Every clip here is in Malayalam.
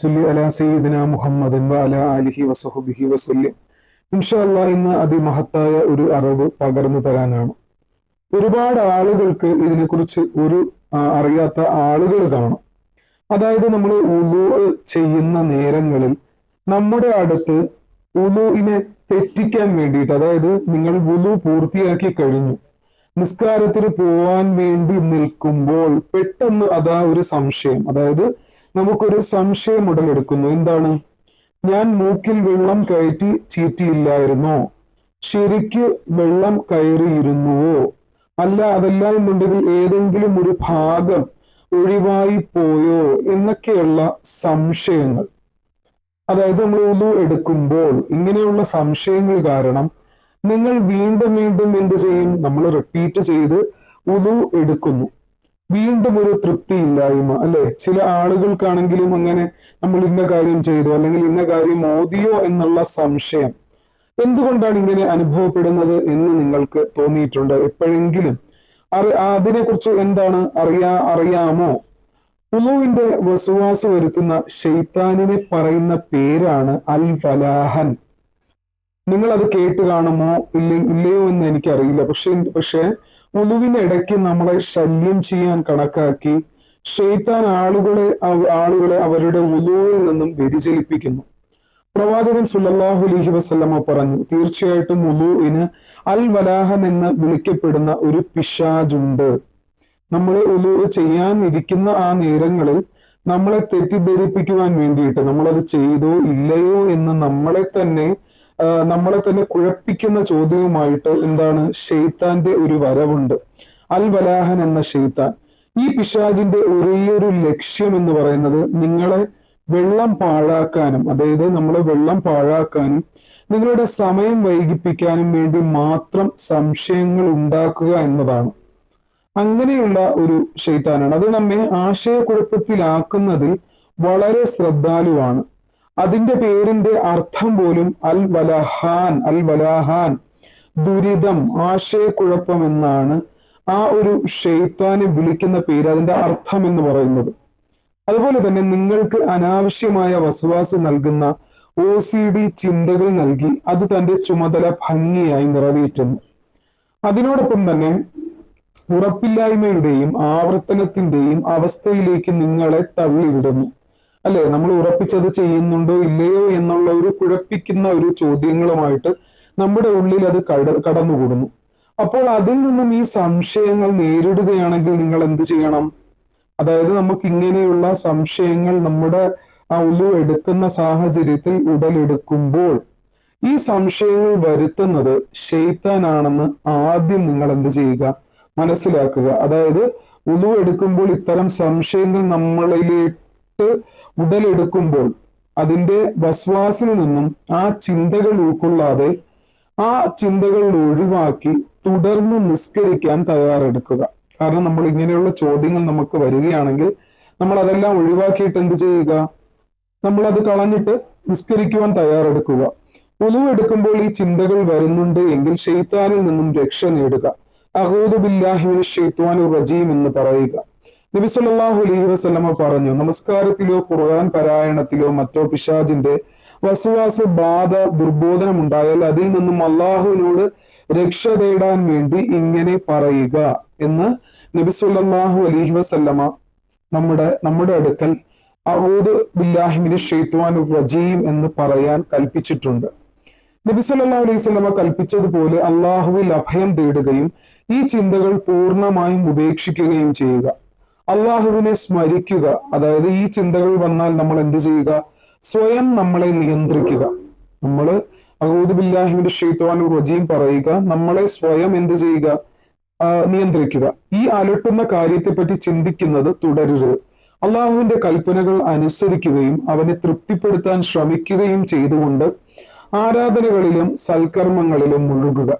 സല്ലി അലാ സയ്യിദിന മുഹമ്മദിൻ വ അലാ ആലിഹി വസഹബിഹി വസല്ലം. ഇൻഷാ അല്ലാഹ് ഇന്ന് അതിമഹത്തായ ഒരു അറിവ് പകർന്നു തരാനാണ്. ഒരുപാട് ആളുകൾക്ക് ഇതിനെക്കുറിച്ച് ഒരു അറിയാത്ത ആളുകൾ കാണും. അതായത് നമ്മൾ ഉലു ചെയ്യുന്ന നേരങ്ങളിൽ നമ്മുടെ അടുത്ത് ഉലുവിനെ തെറ്റിക്കാൻ വേണ്ടിയിട്ട് അതായത് നിങ്ങൾ വുലു പൂർത്തിയാക്കി കഴിഞ്ഞു. നിസ്കാരത്തിന് പോവാൻ വേണ്ടി നിൽക്കുമ്പോൾ പെട്ടെന്ന് അതാ ഒരു സംശയം. അതായത് നമുക്കൊരു സംശയം ഉടലെടുക്കുന്നു. എന്താണ്? ഞാൻ മൂക്കിൽ വെള്ളം കയറ്റി ചീറ്റിയില്ലായിരുന്നോ? ശരിക്ക് വെള്ളം കയറിയിരുന്നുവോ? അല്ല അതല്ല എന്നുണ്ടെങ്കിൽ ഏതെങ്കിലും ഒരു ഭാഗം ഒഴിവായി പോയോ എന്നൊക്കെയുള്ള സംശയങ്ങൾ. അതായത് നമ്മൾ ഉളു എടുക്കുമ്പോൾ ഇങ്ങനെയുള്ള സംശയങ്ങൾ കാരണം നിങ്ങൾ വീണ്ടും വീണ്ടും എന്ത് ചെയ്യും? നമ്മൾ റിപ്പീറ്റ് ചെയ്ത് ഉലു എടുക്കുന്നു. വീണ്ടും ഒരു തൃപ്തി തൃപ്തിയില്ലായ്മ അല്ലെ? ചില ആളുകൾക്കാണെങ്കിലും അങ്ങനെ നമ്മൾ ഇന്ന കാര്യം ചെയ്തു അല്ലെങ്കിൽ ഇന്ന കാര്യം ഓതിയോ എന്നുള്ള സംശയം. എന്തുകൊണ്ടാണ് ഇങ്ങനെ അനുഭവപ്പെടുന്നത് എന്ന് നിങ്ങൾക്ക് തോന്നിയിട്ടുണ്ട്? എപ്പോഴെങ്കിലും അറി അതിനെക്കുറിച്ച് എന്താണ് അറിയാ അറിയാമോ? ഉലുവിന്റെ വസുവാസ് വരുത്തുന്ന ഷെയ്ത്താനിനെ പറയുന്ന പേരാണ് അൽ ഫലാഹൻ നിങ്ങൾ അത് കേട്ട് കാണുമോ? ഇല്ല ഇല്ലയോ എന്ന് എനിക്കറിയില്ല. പക്ഷെ പക്ഷെ ഒലുവിനിടയ്ക്ക് നമ്മളെ ശല്യം ചെയ്യാൻ കണക്കാക്കി ഷെയ്ത്താൻ ആളുകളെ ആളുകളെ അവരുടെ ഒലുവിൽ നിന്നും വ്യതിചലിപ്പിക്കുന്നു. പ്രവാചകൻ സുല്ലാഹു അലഹി വസ്ലമ പറഞ്ഞു തീർച്ചയായിട്ടും ഉലുവിന് അൽ വലാഹൻ എന്ന് വിളിക്കപ്പെടുന്ന ഒരു പിശാജുണ്ട്. നമ്മൾ ഉലുവ് ചെയ്യാൻ ഇരിക്കുന്ന ആ നേരങ്ങളിൽ നമ്മളെ തെറ്റിദ്ധരിപ്പിക്കുവാൻ വേണ്ടിയിട്ട് നമ്മളത് ചെയ്തോ ഇല്ലയോ എന്ന് നമ്മളെ തന്നെ നമ്മളെ തന്നെ കുഴപ്പിക്കുന്ന ചോദ്യവുമായിട്ട് എന്താണ് ഷെയ്ത്താന്റെ ഒരു വരവുണ്ട്. അൽ വലാഹൻ എന്ന ഷെയ്ത്താൻ ഈ പിശാജിന്റെ ഒരേയൊരു ലക്ഷ്യം എന്ന് പറയുന്നത് നിങ്ങളെ വെള്ളം പാഴാക്കാനും അതായത് നമ്മളെ വെള്ളം പാഴാക്കാനും നിങ്ങളുടെ സമയം വൈകിപ്പിക്കാനും വേണ്ടി മാത്രം സംശയങ്ങൾ ഉണ്ടാക്കുക എന്നതാണ്. അങ്ങനെയുള്ള ഒരു ഷെയ്ത്താനാണ് അത് നമ്മെ ആശയക്കുഴപ്പത്തിലാക്കുന്നതിൽ വളരെ ശ്രദ്ധാലുവാണ്. അതിന്റെ പേരിന്റെ അർത്ഥം പോലും അൽ വലഹാൻ അൽ വലാഹാൻ ദുരിതം ആശയക്കുഴപ്പം എന്നാണ് ആ ഒരു ഷെയ്ത്താനെ വിളിക്കുന്ന പേര് അതിന്റെ അർത്ഥം എന്ന് പറയുന്നത്. അതുപോലെ തന്നെ നിങ്ങൾക്ക് അനാവശ്യമായ വസുവാസ് നൽകുന്ന ഒ സി ഡി ചിന്തകൾ നൽകി അത് തന്റെ ചുമതല ഭംഗിയായി നിറവേറ്റുന്നു. അതിനോടൊപ്പം തന്നെ ഉറപ്പില്ലായ്മയുടെയും ആവർത്തനത്തിന്റെയും അവസ്ഥയിലേക്ക് നിങ്ങളെ തള്ളിവിടുന്നു. അല്ലെ? നമ്മൾ ഉറപ്പിച്ചത് ചെയ്യുന്നുണ്ടോ ഇല്ലയോ എന്നുള്ള ഒരു കുഴപ്പിക്കുന്ന ഒരു ചോദ്യങ്ങളുമായിട്ട് നമ്മുടെ ഉള്ളിൽ അത് കട കടന്നുകൂടുന്നു. അപ്പോൾ അതിൽ നിന്നും ഈ സംശയങ്ങൾ നേരിടുകയാണെങ്കിൽ നിങ്ങൾ എന്ത് ചെയ്യണം? അതായത് നമുക്ക് ഇങ്ങനെയുള്ള സംശയങ്ങൾ നമ്മുടെ ആ ഉള്ളു എടുക്കുന്ന സാഹചര്യത്തിൽ ഉടലെടുക്കുമ്പോൾ ഈ സംശയങ്ങൾ വരുത്തുന്നത് ഷെയ്ത്താനാണെന്ന് ആദ്യം നിങ്ങൾ എന്ത് ചെയ്യുക? മനസ്സിലാക്കുക. അതായത് ഉളു എടുക്കുമ്പോൾ ഇത്തരം സംശയങ്ങൾ നമ്മളിലേക്ക് ഉടലെടുക്കുമ്പോൾ അതിന്റെ വസ്വാസിൽ നിന്നും ആ ചിന്തകൾ ഉൾക്കൊള്ളാതെ ആ ചിന്തകൾ ഒഴിവാക്കി തുടർന്ന് നിസ്കരിക്കാൻ തയ്യാറെടുക്കുക. കാരണം നമ്മൾ ഇങ്ങനെയുള്ള ചോദ്യങ്ങൾ നമുക്ക് വരികയാണെങ്കിൽ നമ്മൾ അതെല്ലാം ഒഴിവാക്കിയിട്ട് എന്ത് ചെയ്യുക? നമ്മൾ അത് കളഞ്ഞിട്ട് നിസ്കരിക്കുവാൻ തയ്യാറെടുക്കുക. ഉലുവെടുക്കുമ്പോൾ ഈ ചിന്തകൾ വരുന്നുണ്ട് എങ്കിൽ ഷെയ്ത്താനിൽ നിന്നും രക്ഷ നേടുക. അഹൂദുബില്ലാഹിമിന് ഷെയ്ത്വാനു റജീം എന്ന് പറയുക. നബി സല്ലല്ലാഹു അലൈഹി വസല്ലമ പറഞ്ഞു നമസ്കാരത്തിലോ ഖുർആൻ പാരായണത്തിലോ മറ്റോ പിശാജിന്റെ വസുവാസ് ബാധ ദുർബോധനം ഉണ്ടായാൽ അതിൽ നിന്നും അള്ളാഹുവിനോട് രക്ഷ തേടാൻ വേണ്ടി ഇങ്ങനെ പറയുക എന്ന് നബി സല്ലല്ലാഹു അലൈഹി വസല്ലമ നമ്മുടെ നമ്മുടെ അടുക്കൽ അഊദ് ബില്ലാഹിമിന് ഷെയ്ത്വാൻ റജീം എന്ന് പറയാൻ കൽപ്പിച്ചിട്ടുണ്ട്. നബി സല്ലല്ലാഹു അലൈഹി സ്വലമ കൽപ്പിച്ചതുപോലെ അള്ളാഹുവിൽ അഭയം തേടുകയും ഈ ചിന്തകൾ പൂർണമായും ഉപേക്ഷിക്കുകയും ചെയ്യുക. അള്ളാഹുവിനെ സ്മരിക്കുക. അതായത് ഈ ചിന്തകൾ വന്നാൽ നമ്മൾ എന്ത് ചെയ്യുക? സ്വയം നമ്മളെ നിയന്ത്രിക്കുക. നമ്മൾ അഹൂദ് ബില്ലാഹിമിന്റെ ഷെയ്ത്വാനു റജീം പറയുക നമ്മളെ സ്വയം എന്ത് ചെയ്യുക? നിയന്ത്രിക്കുക. ഈ അലട്ടുന്ന കാര്യത്തെപ്പറ്റി ചിന്തിക്കുന്നത് തുടരരുത്. അള്ളാഹുവിന്റെ കൽപ്പനകൾ അനുസരിക്കുകയും അവനെ തൃപ്തിപ്പെടുത്താൻ ശ്രമിക്കുകയും ചെയ്തുകൊണ്ട് ആരാധനകളിലും സൽക്കർമ്മങ്ങളിലും മുഴുകുക.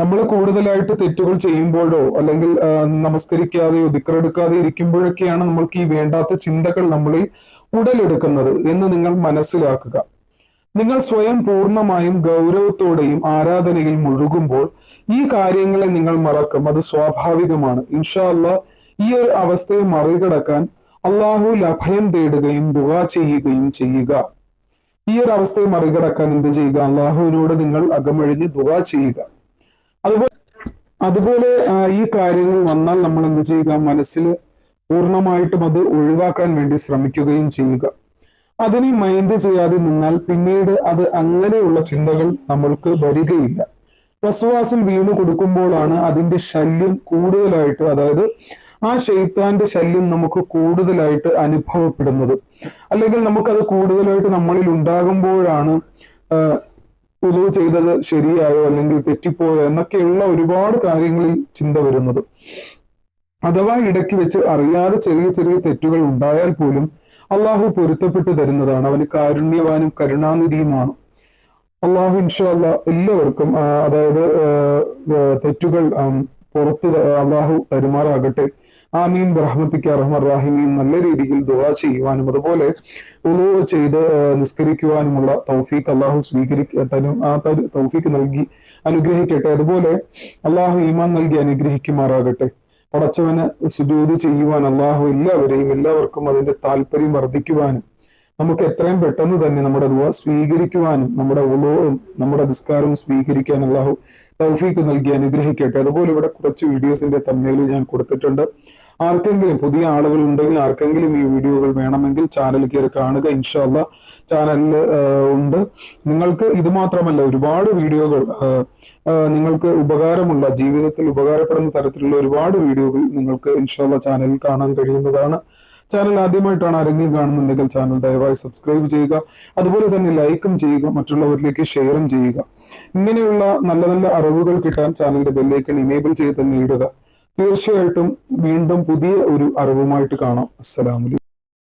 നമ്മൾ കൂടുതലായിട്ട് തെറ്റുകൾ ചെയ്യുമ്പോഴോ അല്ലെങ്കിൽ നമസ്കരിക്കാതെയോ ദിക്കറെടുക്കാതെ ഇരിക്കുമ്പോഴൊക്കെയാണ് നമ്മൾക്ക് ഈ വേണ്ടാത്ത ചിന്തകൾ നമ്മളിൽ ഉടലെടുക്കുന്നത് എന്ന് നിങ്ങൾ മനസ്സിലാക്കുക. നിങ്ങൾ സ്വയം പൂർണമായും ഗൗരവത്തോടെയും ആരാധനയിൽ മുഴുകുമ്പോൾ ഈ കാര്യങ്ങളെ നിങ്ങൾ മറക്കും. അത് സ്വാഭാവികമാണ്. ഇൻഷാല്ല ഈ ഒരു അവസ്ഥയെ മറികടക്കാൻ അള്ളാഹു അഭയം തേടുകയും ദുവാ ചെയ്യുകയും ചെയ്യുക. ഈ ഒരു അവസ്ഥയെ മറികടക്കാൻ എന്ത് ചെയ്യുക? അള്ളാഹുവിനോട് നിങ്ങൾ അകമഴിഞ്ഞ് ദുവാ ചെയ്യുക. അതുപോലെ ഈ കാര്യങ്ങൾ വന്നാൽ നമ്മൾ എന്ത് ചെയ്യുക? മനസ്സിൽ പൂർണമായിട്ടും അത് ഒഴിവാക്കാൻ വേണ്ടി ശ്രമിക്കുകയും ചെയ്യുക. അതിനെ മൈൻഡ് ചെയ്യാതെ നിന്നാൽ പിന്നീട് അത് അങ്ങനെയുള്ള ചിന്തകൾ നമ്മൾക്ക് വരികയില്ല. വസ്വാസിൽ വീണു കൊടുക്കുമ്പോഴാണ് അതിന്റെ ശല്യം കൂടുതലായിട്ട് അതായത് ആ ഷെയ്ത്താന്റെ ശല്യം നമുക്ക് കൂടുതലായിട്ട് അനുഭവപ്പെടുന്നത്. അല്ലെങ്കിൽ നമുക്കത് കൂടുതലായിട്ട് നമ്മളിൽ ഉണ്ടാകുമ്പോഴാണ് ഉദവ് ചെയ്തത് ശരിയായോ അല്ലെങ്കിൽ തെറ്റിപ്പോയോ എന്നൊക്കെയുള്ള ഒരുപാട് കാര്യങ്ങളിൽ ചിന്ത വരുന്നത്. അഥവാ ഇടയ്ക്ക് വെച്ച് അറിയാതെ ചെറിയ ചെറിയ തെറ്റുകൾ ഉണ്ടായാൽ പോലും അള്ളാഹു പൊരുത്തപ്പെട്ടു തരുന്നതാണ്. അവന് കാരുണ്യവാനും കരുണാനിധിയുമാണ്. അള്ളാഹു ഇൻഷാല്ല എല്ലാവർക്കും അതായത് തെറ്റുകൾ പുറത്ത് അള്ളാഹു തരുമാറാകട്ടെ. ആമീൻ. ബ്രഹ്മത്തിക്ക് റഹ്മർ റാഹിമീൻ നല്ല രീതിയിൽ ദുആ ചെയ്യുവാനും അതുപോലെ ഉളവ് ചെയ്ത് നിസ്കരിക്കുവാനുമുള്ള തൗഫീഖ് അള്ളാഹു സ്വീകരിക്ക തരും ആ തരു- തൗഫീഖ് നൽകി അനുഗ്രഹിക്കട്ടെ. അതുപോലെ അള്ളാഹു ഈമാൻ നൽകി അനുഗ്രഹിക്കുമാറാകട്ടെ. പടച്ചവന് സുജോതി ചെയ്യുവാൻ അള്ളാഹു എല്ലാവരെയും എല്ലാവർക്കും അതിന്റെ താല്പര്യം വർദ്ധിക്കുവാനും നമുക്ക് എത്രയും പെട്ടെന്ന് തന്നെ നമ്മുടെ ദുവ സ്വീകരിക്കുവാനും നമ്മുടെ ഉളവും നമ്മുടെ നിസ്കാരവും സ്വീകരിക്കാൻ അള്ളാഹു തൗഫീക്ക് നൽകി അനുഗ്രഹിക്കട്ടെ. അതുപോലെ ഇവിടെ കുറച്ച് വീഡിയോസിന്റെ തമ്മിൽ ഞാൻ കൊടുത്തിട്ടുണ്ട്. ആർക്കെങ്കിലും പുതിയ ആളുകൾ ഉണ്ടെങ്കിൽ ആർക്കെങ്കിലും ഈ വീഡിയോകൾ വേണമെങ്കിൽ ചാനൽ കയറി കാണുക. ഇൻഷാല്ല ചാനലിൽ ഉണ്ട്. നിങ്ങൾക്ക് ഇത് മാത്രമല്ല ഒരുപാട് വീഡിയോകൾ നിങ്ങൾക്ക് ഉപകാരമുള്ള ജീവിതത്തിൽ ഉപകാരപ്പെടുന്ന തരത്തിലുള്ള ഒരുപാട് വീഡിയോകൾ നിങ്ങൾക്ക് ഇൻഷാല്ല ചാനലിൽ കാണാൻ കഴിയുന്നതാണ്. ചാനൽ ആദ്യമായിട്ടാണ് ആരെങ്കിലും കാണുന്നുണ്ടെങ്കിൽ ചാനൽ ദയവായി സബ്സ്ക്രൈബ് ചെയ്യുക. അതുപോലെ തന്നെ ലൈക്കും ചെയ്യുക. മറ്റുള്ളവരിലേക്ക് ഷെയറും ചെയ്യുക. ഇങ്ങനെയുള്ള നല്ല നല്ല അറിവുകൾ കിട്ടാൻ ചാനലിന്റെ ബെല്ലേക്കൺ ഇനേബിൾ ചെയ്ത് തന്നെ ഇടുക. തീർച്ചയായിട്ടും വീണ്ടും പുതിയ ഒരു അറിവുമായിട്ട് കാണാം. അസ്സലാമലൈക്കും